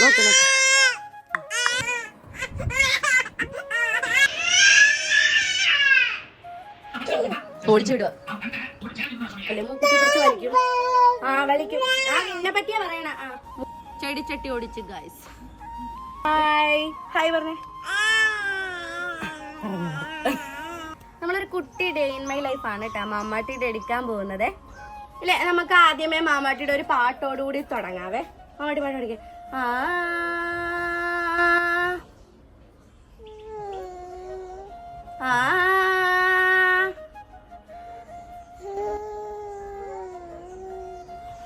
നോക്ക് നോക്ക് ഓടിച്ചിടുക. അല്ലെ മൂക്കുത്തി പിടിച്ച് വലിക്കും. ആ വലിക്കും. ആ നിന്നെ പറ്റിയാ പറയണ. ആ. ചെടിച്ചട്ടി ഓടിച്ച് ഗൈസ് ഹായ് ഹായ് പറഞ്ഞേ. നമ്മളൊരു കുട്ടി ഡേ ഇൻ മൈ ലൈഫ് ആണ് കേട്ടോ മാമാട്ടിയുടെ എടുക്കാൻ പോകുന്നത്. ഇല്ലേ നമുക്ക് ആദ്യമേ മാമാട്ടിയുടെ ഒരു പാട്ടോടുകൂടി തുടങ്ങാവേ. മാമാട്ടി പാട്ട് പഠിക്കേ.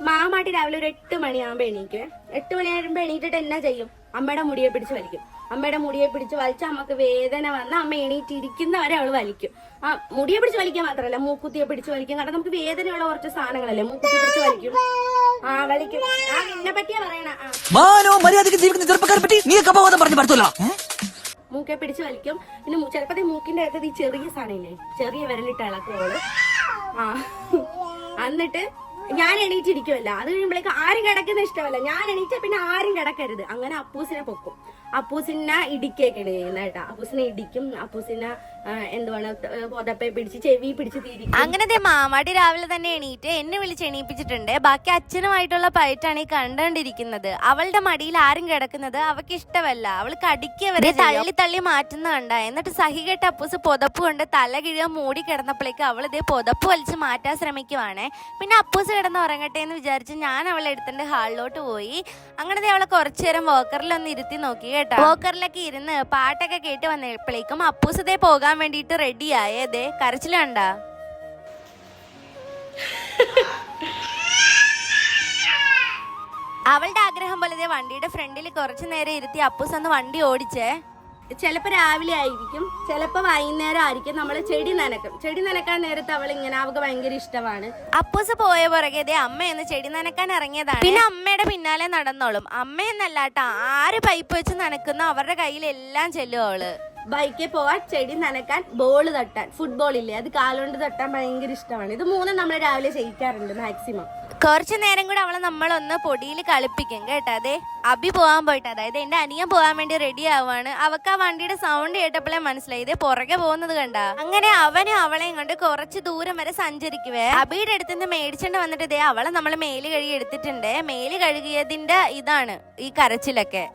മാമാട്ടി രാവിലെ ഒരു എട്ട് മണിയാകുമ്പോ എണീക്കുവേ എട്ട് മണിയാകുമ്പോ എണീറ്റിട്ട് എന്നാ ചെയ്യും? അമ്മയുടെ മുടിയെ പിടിച്ച് വലിക്കും. അമ്മയുടെ മുടിയെ പിടിച്ച് വലിച്ച അമ്മയ്ക്ക് വേദന വന്ന അമ്മ എണീറ്റിരിക്കുന്നവരെ അവൾ വലിക്കും. ആ മുടിയെ പിടിച്ച് വലിക്കാൻ മാത്രമല്ല മൂക്കുത്തിയെ പിടിച്ച് വലിക്കും. കാരണം നമുക്ക് വേദനയുള്ള കുറച്ച് സാധനങ്ങളല്ലേ? മൂക്കുത്തി പിടിച്ച് വലിക്കും. വലിക്കും ആ നിന്നെ പറ്റിയാ പറയണ. ആ. മാനവും മര്യാദയ്ക്ക് ജീവിക്കുന്ന ചെറുപ്പക്കാരെ പറ്റി നീ അപവാദം പറഞ്ഞു പറ്റൂല മൂക്കെ പിടിച്ച് വലിക്കും. പിന്നെ ചിലപ്പോ മൂക്കിന്റെ അകത്ത് ഈ ചെറിയ സാധനമില്ലേ ചെറിയ വിരലിട്ട് ഇളക്കുവോൾ ആ. എന്നിട്ട് ഞാൻ എണീറ്റിരിക്കുമല്ല അത് കഴിയുമ്പോഴേക്ക് ആരും കിടക്കുന്ന ഇഷ്ടമല്ല. ഞാൻ എണീറ്റ പിന്നെ ആരും കിടക്കരുത്. അങ്ങനെ അപ്പൂസിനെ പൊക്കും. അപ്പൂസിനെ ഇടിക്കുകയൊക്കെ ചെയ്യുന്ന കേട്ടാ. അപ്പൂസിനെ ഇടിക്കും. അപ്പൂസിനെ ആ, എന്തുവാണ് പുതപ്പെ പിടിച്ച് ചെവി പിടിച്ച് തിരിക്കും. അങ്ങനത്തെ മാമാടി രാവിലെ തന്നെ എണീറ്റ് എന്നെ വിളിച്ച് എണീപ്പിച്ചിട്ടുണ്ട്. ബാക്കി അച്ഛനുമായിട്ടുള്ള പയറ്റാണ് ഈ കണ്ടുകൊണ്ടിരിക്കുന്നത് അവളുടെ മടിയിൽ ആരും കിടക്കുന്നത് അവൾക്ക് ഇഷ്ടമല്ല. അവൾ കടിക്കവരെ തള്ളി തള്ളി മാറ്റുന്ന കണ്ട. എന്നിട്ട് സഹികെട്ട അപ്പൂസ് പുതപ്പ് കൊണ്ട് തല കിഴിയാൻ മൂടി കിടന്നപ്പോഴേക്ക് അവൾ ഇതേ പുതപ്പ് വലിച്ച് മാറ്റാൻ ശ്രമിക്കുവാണേ. പിന്നെ അപ്പൂസ് കിടന്ന് ഉറങ്ങട്ടെ എന്ന് വിചാരിച്ച് ഞാൻ അവളെ എടുത്തിട്ട് ഹാളിലോട്ട് പോയി. അങ്ങനെ അവളെ കുറച്ചു നേരം വോക്കറിൽ ഒന്ന് ഇരുത്തി നോക്കി കേട്ടോ. വോക്കറിലൊക്കെ ഇരുന്ന് പാട്ടൊക്കെ കേട്ട് വന്നപ്പോഴേക്കും അപ്പൂസതേ പോകാൻ വേണ്ടിട്ട് റെഡി ദേ. കരച്ചിൽ കണ്ടാ? അവളുടെ ആഗ്രഹം പോലെ വണ്ടിയുടെ ഫ്രണ്ടിൽ കുറച്ചു നേരം ഇരുത്തി അപ്പൂസ് ഒന്ന് വണ്ടി ഓടിച്ചേ. ചിലപ്പോ രാവിലെ ആയിരിക്കും ചിലപ്പോൾ വൈകുന്നേരം ആയിരിക്കും. നമ്മൾ ചെടി നനക്കും. ചെടി നനക്കാൻ നേരത്തെ അവൾ ഇങ്ങനെ അവൾക്ക് ഭയങ്കര ഇഷ്ടമാണ്. അപ്പൂസ് പോയ പുറകെ ദേ അമ്മയൊന്ന് ചെടി നനക്കാൻ ഇറങ്ങിയതാണ്. പിന്നെ അമ്മയുടെ പിന്നാലെ നടന്നോളും. അമ്മയെന്നല്ലാട്ട ആര് പൈപ്പ് വെച്ച് നനക്കുന്ന അവരുടെ കയ്യിലെല്ലാം ചെല്ലും അവൾ. ബൈക്കിൽ പോവാൻ ചെടി നനക്കാൻ ബോൾ തട്ടാൻ. ഫുട്ബോൾ ഇല്ലേ അത് കാലുകൊണ്ട് തട്ടാൻ ഭയങ്കര ഇഷ്ടമാണ്. ഇത് മൂന്നും നമ്മൾ രാവിലെ ചെയ്യിക്കാറുണ്ട് മാക്സിമം കുറച്ച് നേരം കൂടെ അവളെ നമ്മളൊന്ന് പൊടിയിൽ കളിപ്പിക്കും കേട്ടോ. അതെ അബി പോകാൻ പോയിട്ട് അതായത് എന്റെ അനിയൻ പോകാൻ വേണ്ടി റെഡി ആവുകയാണ് അവക്ക് ആ വണ്ടിയുടെ സൗണ്ട് കേട്ടപ്പോഴേ മനസ്സിലായി. ഇതേ പുറകെ പോകുന്നത് കണ്ട. അങ്ങനെ അവനും അവളെയും കൊണ്ട് കുറച്ച് ദൂരം വരെ സഞ്ചരിക്കുവേ. അബിയുടെ അടുത്ത് നിന്ന് മേടിച്ചോണ്ട് വന്നിട്ട് ഇതേ അവളെ നമ്മൾ മേൽ കഴുകി എടുത്തിട്ടുണ്ട്. മേൽ കഴുകിയതിന്റെ ഇതാണ് ഈ കരച്ചിലൊക്കെ.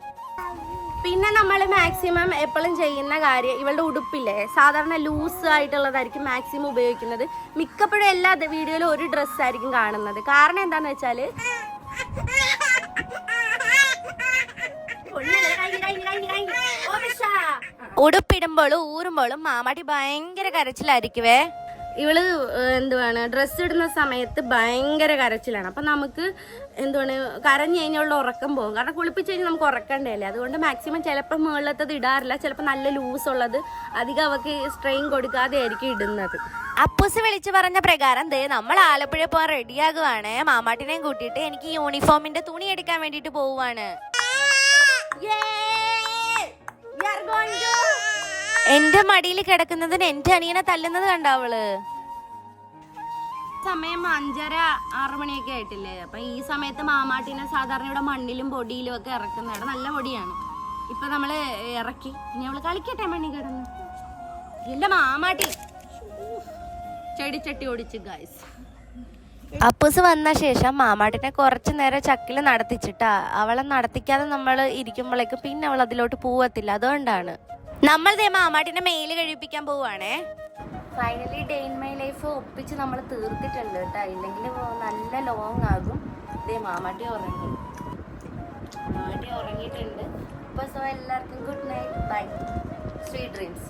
പിന്നെ നമ്മൾ മാക്സിമം എപ്പോഴും ചെയ്യുന്ന കാര്യം ഇവളുടെ ഉടുപ്പില്ലേ? സാധാരണ ലൂസ് ആയിട്ടുള്ളതായിരിക്കും മാക്സിമം ഉപയോഗിക്കുന്നത്. മിക്കപ്പോഴും എല്ലാ വീഡിയോയിലും ഒരു ഡ്രസ്സ് ആയിരിക്കും കാണുന്നത്. കാരണം എന്താന്ന് വെച്ചാൽ ഉടുപ്പിടുമ്പോഴും ഊറുമ്പോഴും മാമാടി ഭയങ്കര കരച്ചിലായിരിക്കുവേ. ഇവൾ എന്തുവാണ് ഡ്രസ്സ് ഇടുന്ന സമയത്ത് ഭയങ്കര കരച്ചിലാണ്. അപ്പൊ നമുക്ക് എന്തുവാണ് കരഞ്ഞു കഴിഞ്ഞുള്ള ഉറക്കം പോകും. കാരണം കുളിപ്പിച്ച് കഴിഞ്ഞാൽ നമുക്ക് ഉറക്കണ്ടല്ലേ? അതുകൊണ്ട് മാക്സിമം ചിലപ്പോൾ മുകളിലത്തത് ഇടാറില്ല. ചിലപ്പോൾ നല്ല ലൂസ് ഉള്ളത് അധികം അവക്ക് സ്ട്രെയിൻ കൊടുക്കാതെ ആയിരിക്കും ഇടുന്നത്. അപ്പൂസ് വിളിച്ചു പറഞ്ഞ പ്രകാരം ദേ നമ്മൾ ആലപ്പുഴ പോകാൻ റെഡിയാകുവാണ് മാമാട്ടിനെയും കൂട്ടിയിട്ട് എനിക്ക് യൂണിഫോമിന്റെ തുണി എടുക്കാൻ വേണ്ടിയിട്ട് പോവുകയാണ് എന്റെ മടിയിൽ കിടക്കുന്നതിന് എന്റെ അനിയനെ തല്ലുന്നത് കണ്ടാവൾ. സമയം അഞ്ചര ആറു മണിയൊക്കെ ആയിട്ടില്ലേ? അപ്പൊ ഈ സമയത്ത് മാമാട്ടിനെ സാധാരണ ഇവിടെ മണ്ണിലും പൊടിയിലും ഒക്കെ ഇറക്കുന്നതാണ് നല്ല പൊടിയാണ്. ഇപ്പൊ നമ്മൾ ഇറക്കി. ഇനി അവൾ കളിക്കട്ടെ മണ്ണി കിടന്ന്. എന്റെ മാമാട്ടി. ചെടിച്ചട്ടി ഓടിച്ച് ഗായ്സ് അപ്പൂസ് വന്ന ശേഷം മാമാട്ടിനെ കുറച്ച് നേരം ചക്കിൽ നടത്തിച്ചിട്ടാ. അവളെ നടത്തിക്കാതെ നമ്മൾ ഇരിക്കുമ്പോഴേക്കും പിന്നെ അവൾ അതിലോട്ട് പോവത്തില്ല. അതുകൊണ്ടാണ്. നമ്മൾ ദേ മെയിൽ മെയിൽ കഴിപ്പിക്കാൻ പോവാണേ finally day in my life ഒപ്പിച്ച് നമ്മൾ തീർത്തിട്ടുണ്ട് കേട്ടോ. ഇല്ലെങ്കിൽ നല്ല ലോങ് ആകും. ഇതേ മാമാട്ടി ഉറങ്ങി. മാമാട്ടി ഉറങ്ങിയിട്ടുണ്ട്. അപ്പോൾ സോ എല്ലാവർക്കും good night bye sweet dreams